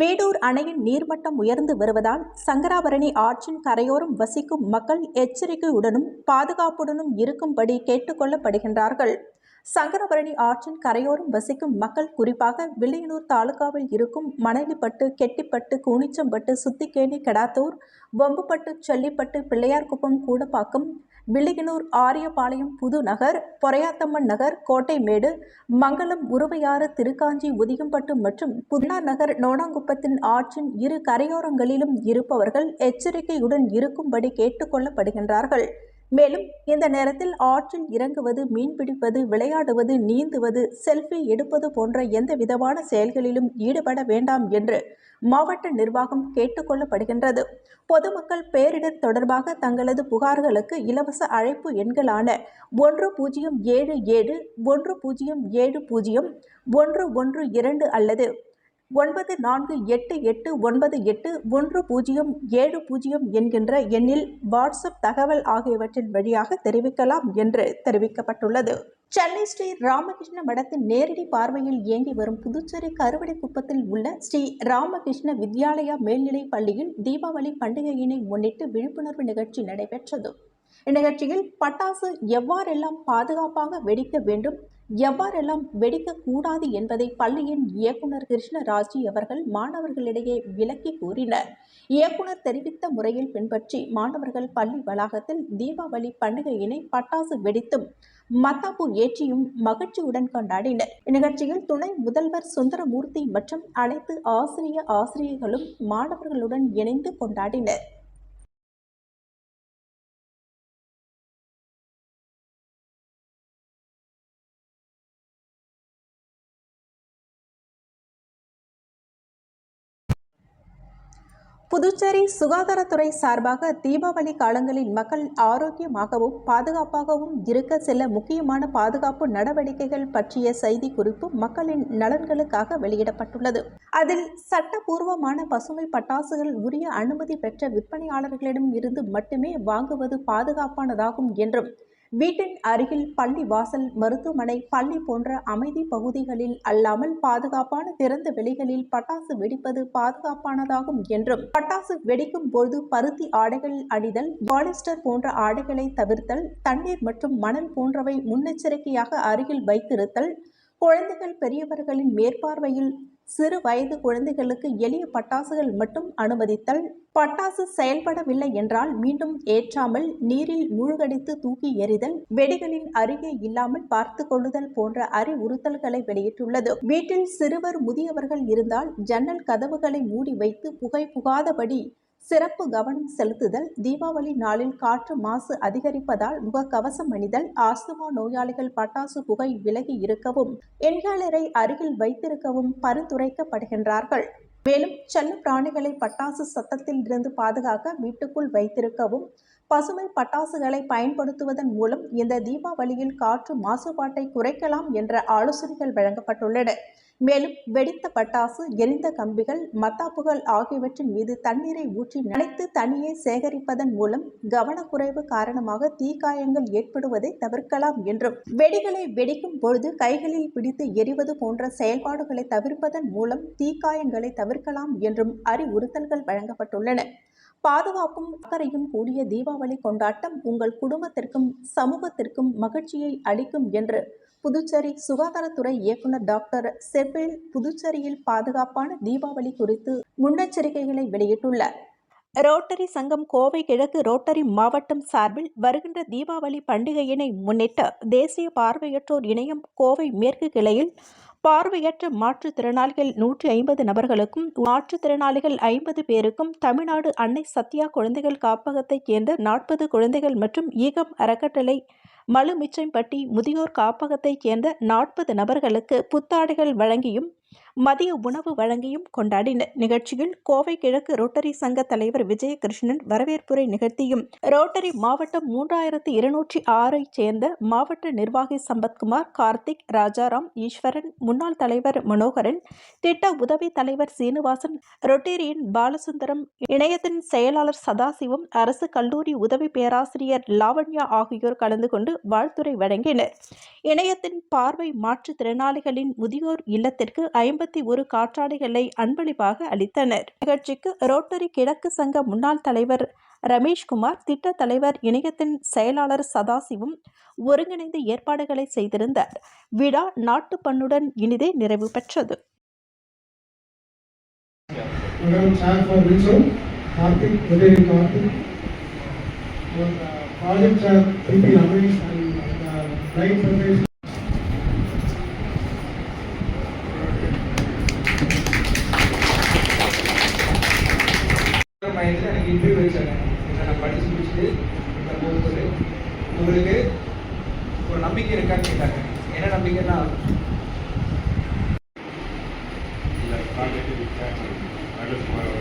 வேடூர் அணையின் நீர்மட்டம் உயர்ந்து வருவதால் சங்கராபரணி ஆற்றின் கரையோரம் வசிக்கும் மக்கள் எச்சரிக்கையுடனும் பாதுகாப்புடனும் இருக்கும்படி கேட்டுக்கொள்ளப்படுகின்றார்கள் சங்கரபரணி ஆற்றின் கரையோரம் வசிக்கும் மக்கள் குறிப்பாக வில்லியனூர் தாலுகாவில் இருக்கும் மணலிப்பட்டு கெட்டிப்பட்டு கூனிச்சம்பட்டு சுத்திக்கேணி கெடாத்தூர் வம்புப்பட்டு செல்லிப்பட்டு பிள்ளையார்குப்பம் கூடப்பாக்கம் வில்லியனூர் ஆரியபாளையம் புதுநகர் பொறையாத்தம்மன் நகர் கோட்டைமேடு மங்களம் உருவையாறு திருக்காஞ்சி உதியம்பட்டு மற்றும் புதுனார் நகர் நோனாங்குப்பத்தின் ஆற்றின் இரு கரையோரங்களிலும் இருப்பவர்கள் எச்சரிக்கையுடன் இருக்கும்படி கேட்டுக்கொள்ளப்படுகின்றார்கள். மேலும் இந்த நேரத்தில் ஆற்றில் இறங்குவது மீன்பிடிப்பது விளையாடுவது நீந்துவது செல்ஃபி எடுப்பது போன்ற எந்த விதமான செயல்களிலும் ஈடுபட வேண்டாம் என்று மாவட்ட நிர்வாகம் கேட்டுக்கொள்ளப்படுகின்றது பொதுமக்கள் பேரிடர் தொடர்பாக தங்களது புகார்களுக்கு இலவச அழைப்பு எண்களான ஒன்று பூஜ்ஜியம் ஏழு ஏழு ஒன்று பூஜ்ஜியம் ஏழு பூஜ்ஜியம் ஒன்று ஒன்று இரண்டு அல்லது ஒன்பது நான்கு எட்டு எட்டு ஒன்பது எட்டு ஒன்று பூஜ்ஜியம் ஏழு பூஜ்ஜியம் என்கின்ற எண்ணில் வாட்ஸ்அப் தகவல் ஆகியவற்றின் வழியாக தெரிவிக்கலாம் என்று தெரிவிக்கப்பட்டுள்ளது. சென்னை ஸ்ரீ ராமகிருஷ்ண மடத்தின் நேரடி பார்வையில் இயங்கி வரும் புதுச்சேரி கருவடைக்குப்பத்தில் உள்ள ஸ்ரீ ராமகிருஷ்ண வித்யாலயா மேல்நிலைப் பள்ளியில் தீபாவளி பண்டிகையினை முன்னிட்டு விழிப்புணர்வு நிகழ்ச்சி நடைபெற்றது. இந்நிகழ்ச்சியில் பட்டாசு எவ்வாறெல்லாம் பாதுகாப்பாக வெடிக்க வேண்டும் எவ்வாறெல்லாம் வெடிக்கக்கூடாது என்பதை பள்ளியின் இயக்குனர் கிருஷ்ணராஜி அவர்கள் மாணவர்களிடையே விளக்கி கூறினர். இயக்குனர் தெரிவித்த முறையில் பின்பற்றி மாணவர்கள் பள்ளி வளாகத்தில் தீபாவளி பண்டிகையினை பட்டாசு வெடித்தும் மத்தாப்பு ஏற்றியும் மகிழ்ச்சியுடன் கொண்டாடினர். இந்நிகழ்ச்சியில் துணை முதல்வர் சுந்தரமூர்த்தி மற்றும் அனைத்து ஆசிரிய ஆசிரியர்களும் மாணவர்களுடன் இணைந்து கொண்டாடினர். புதுச்சேரி சுகாதாரத்துறை சார்பாக தீபாவளி காலங்களில் மக்கள் ஆரோக்கியமாகவும் பாதுகாப்பாகவும் இருக்க சில முக்கியமான பாதுகாப்பு நடவடிக்கைகள் பற்றிய செய்தி குறிப்பு மக்களின் நலன்களுக்காக வெளியிடப்பட்டுள்ளது. அதில் சட்டபூர்வமான பசுமை பட்டாசுகள் உரிய அனுமதி பெற்ற விற்பனையாளர்களிடம் இருந்து மட்டுமே வாங்குவது பாதுகாப்பானதாகும் என்றும் வீட்டின் அருகில் பள்ளி வாசல் மருத்துவமனை பள்ளி போன்ற அமைதி பகுதிகளில் அல்லாமல் பாதுகாப்பான திறந்த வெளிகளில் பட்டாசு வெடிப்பது பாதுகாப்பானதாகும் என்றும் பட்டாசு வெடிக்கும் போது பருத்தி ஆடைகள் அணிதல் பாலிஸ்டர் போன்ற ஆடைகளை தவிர்த்தல் தண்ணீர் மற்றும் மணல் போன்றவை முன்னெச்சரிக்கையாக அருகில் வைத்திருத்தல் குழந்தைகள் பெரியவர்களின் மேற்பார்வையில் சிறு வயது குழந்தைகளுக்கு எளிய பட்டாசுகள் மட்டும் அனுமதித்தல் பட்டாசு செயல்படவில்லை என்றால் மீண்டும் ஏற்றாமல் நீரில் மூழ்கடித்து தூக்கி எறிதல் வெடிகளின் அருகே இல்லாமல் பார்த்து கொள்ளுதல் போன்ற அறிவுறுத்தல்களை வெளியிட்டுள்ளது. வீட்டில் சிறுவர் முதியவர்கள் இருந்தால் ஜன்னல் கதவுகளை மூடி வைத்து புகை புகாதபடி சிறப்பு கவனம் செலுத்துதல் தீபாவளி நாளில் காற்று மாசு அதிகரிப்பதால் முகக்கவசம் அணிதல் ஆஸ்துமா நோயாளிகள் பட்டாசு புகை விலகி இருக்கவும் இன்ஹேலரை அருகில் வைத்திருக்கவும் பரிந்துரைக்கப்படுகின்றார்கள். மேலும் செல்ல பிராணிகளை பட்டாசு சத்தத்தில் இருந்து பாதுகாக்க வீட்டுக்குள் வைத்திருக்கவும் பசுமை பட்டாசுகளை பயன்படுத்துவதன் மூலம் இந்த தீபாவளியில் காற்று மாசுபாட்டை குறைக்கலாம் என்ற ஆலோசனைகள் வழங்கப்பட்டுள்ளன. மேலும் வெடித்த பட்டாசு எரிந்த கம்பிகள் மத்தாப்புகள் ஆகியவற்றின் மீது தண்ணீரை ஊற்றி நனைத்து தனியே சேகரிப்பதன் மூலம் கவனக்குறைவு காரணமாக தீக்காயங்கள் ஏற்படுவதை தவிர்க்கலாம் என்றும் வெடிகளை வெடிக்கும் பொழுது கைகளில் பிடித்து எரிவது போன்ற செயல்பாடுகளை தவிர்ப்பதன் மூலம் தீக்காயங்களை தவிர்க்கலாம் என்றும் அறிவுறுத்தல்கள் வழங்கப்பட்டுள்ளன. பாதுகாப்பும் அக்கறையும் கூடிய தீபாவளி கொண்டாட்டம் உங்கள் குடும்பத்திற்கும் சமூகத்திற்கும் மகிழ்ச்சியை அளிக்கும் என்று புதுச்சேரி சுகாதாரத்துறை இயக்குனர் டாக்டர் செபில் புதுச்சேரியில் பாதுகாப்பான தீபாவளி குறித்து முன்னெச்சரிக்கைகளை வெளியிட்டுள்ளார். ரோட்டரி சங்கம் கோவை கிழக்கு ரோட்டரி மாவட்டம் சார்பில் வருகின்ற தீபாவளி பண்டிகையினை முன்னிட்டு தேசிய பார்வையற்றோர் இணையம் கோவை மேற்கு கிளையில் பார்வையற்ற மாற்றுத்திறனாளிகள் நூற்றி ஐம்பது நபர்களுக்கும் மாற்றுத்திறனாளிகள் ஐம்பது பேருக்கும் தமிழ்நாடு அன்னை சத்யா குழந்தைகள் காப்பகத்தைச் சேர்ந்த நாற்பது குழந்தைகள் மற்றும் ஈகம் அறக்கட்டளை மலுமிச்சம்பட்டி முதியோர் காப்பகத்தைச் சேர்ந்த நாற்பது நபர்களுக்கு புத்தாடைகள் வழங்கியும் மதிய உணவு வழங்கியும் கொண்டாடினர் நிகழ்ச்சியில் கோவை கிழக்கு ரோட்டரி சங்க தலைவர் விஜயகிருஷ்ணன் வரவேற்புரை நிகழ்த்தியும் ரோட்டரி மாவட்டம் மூன்றாயிரத்து இருநூற்றி ஆறை சேர்ந்த மாவட்ட நிர்வாகி சம்பத்குமார் கார்த்திக் ராஜாராம் ஈஸ்வரன் முன்னாள் தலைவர் மனோகரன் திட்ட உதவி தலைவர் சீனிவாசன் ரொட்டேரியன் பாலசுந்தரம் இணையத்தின் செயலாளர் சதாசிவம் அரசு கல்லூரி உதவி பேராசிரியர் லாவண்யா ஆகியோர் கலந்து கொண்டு வாழ்த்துரை வழங்கினர். இணையத்தின் பார்வை மாற்றுத்திறனாளிகளின் முதியோர் இல்லத்திற்கு ஐம்பத்தி ஒரு காற்றாடைகளை அன்பளிப்பாக அளித்தனர் நிகழ்ச்சிக்கு ரோட்டரி கிழக்கு சங்க முன்னாள் தலைவர் ரமேஷ்குமார் திட்ட தலைவர் இணையத்தின் செயலாளர் சதாசிவம் ஒருங்கிணைந்து ஏற்பாடுகளை செய்திருந்தார் விழா நாட்டுப்பண்ணுடன் இனிதே நிறைவு பெற்றது Madam for Windsor, Karthik, Uday Karthik. P.P. Ramesh and எனக்கு இன்டர்வியூ வச்சாங்க இதை நான் படித்து முடிச்சுட்டு இந்த போகும்போது உங்களுக்கு ஒரு நம்பிக்கை இருக்கான்னு கேட்டாங்க. என்ன நம்பிக்கைன்னா? இந்த காலேஜ் ராஜகுமார்